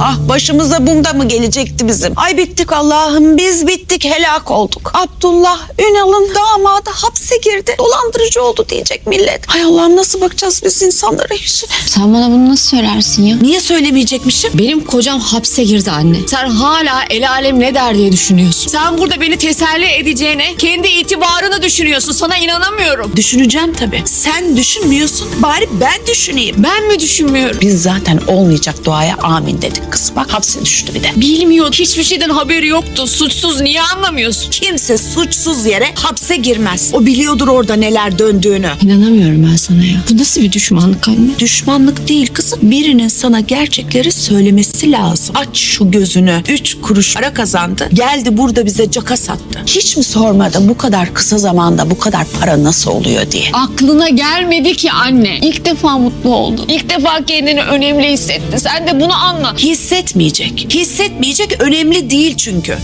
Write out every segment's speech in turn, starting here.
ah başımıza bunda mı gelecekti bizim? Ay bittik Allah'ım biz bittik helak olduk. Abdullah Ünal'ın damadı hapse girdi. Dolandırıcı oldu diyecek millet. Ay Allah'ım nasıl bakacağız biz insanlara yüzüne? Sen bana bunu nasıl söylersin ya? Niye söylemeyecekmişim? Benim kocam hapse girdi anne. Sen hala el alem ne der diye düşünüyorsun. Sen burada beni teselli edeceğine kendi itibarını düşünüyorsun. Sana inanamıyorum. Düşüneceğim tabii. Sen düşünmüyorsun bari ben düşüneyim. Ben mi düşünmüyorum? Biz zaten olmayacak duaya amin dedik kız. Bak hapse düştü bir de. Bilmiyor. Hiçbir şeyden haberi yoktu. Suçsuz. Niye anlamıyorsun? Kimse suçsuz yere hapse girmez. O biliyordur orada neler döndüğünü. İnanamıyorum ben sana ya. Bu nasıl bir düşmanlık anne? Düşmanlık değil kızım. Birinin sana gerçekleri söylemesi lazım. Aç şu gözünü. Üç kuruş para kazandı. Geldi burada bize caka sattı. Hiç mi sormadın bu kadar kısa zamanda bu kadar para nasıl oluyor diye? Aklına gelmedi ki anne. İlk defa mutlu oldu. İlk defa kendini önemli hissetti. Sen de bunu anla. Hissetmeyecek. Hissetmeyecek önemli değil çünkü.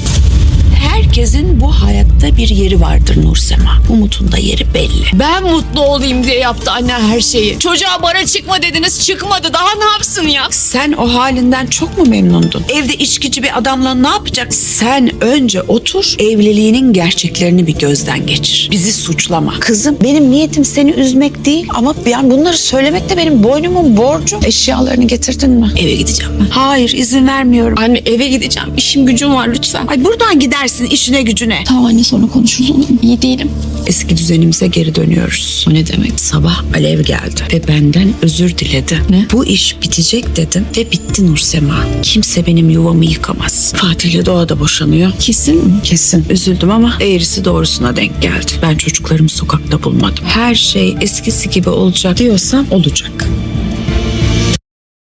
Herkesin bu hayatta bir yeri vardır Nursema. Umut'un da yeri belli. Ben mutlu olayım diye yaptı anne her şeyi. Çocuğa bara çıkma dediniz çıkmadı. Daha ne yapsın ya? Sen o halinden çok mu memnundun? Evde içkici bir adamla ne yapacak? Sen önce otur, evliliğinin gerçeklerini bir gözden geçir. Bizi suçlama. Kızım benim niyetim seni üzmek değil ama yani bunları söylemek de benim boynumun borcu. Eşyalarını getirdin mi? Eve gideceğim ben. Hayır izin vermiyorum. Anne eve gideceğim. İşim gücüm var lütfen. Ay buradan gidersin işine gücüne. Tamam anne sonra konuşuruz olur mu? İyi değilim. Eski düzenimize geri dönüyoruz. O ne demek? Sabah Alev geldi ve benden özür diledi. Ne? Bu iş bitecek dedim ve bitti Nursema. Kimse benim yuvamı yıkamaz. Fatih'le Doğa da boşanıyor. Kesin mi? Kesin. Üzüldüm ama eğrisi doğrusuna denk geldi. Ben çocuklarımı sokakta bulmadım. Her şey eskisi gibi olacak diyorsam olacak.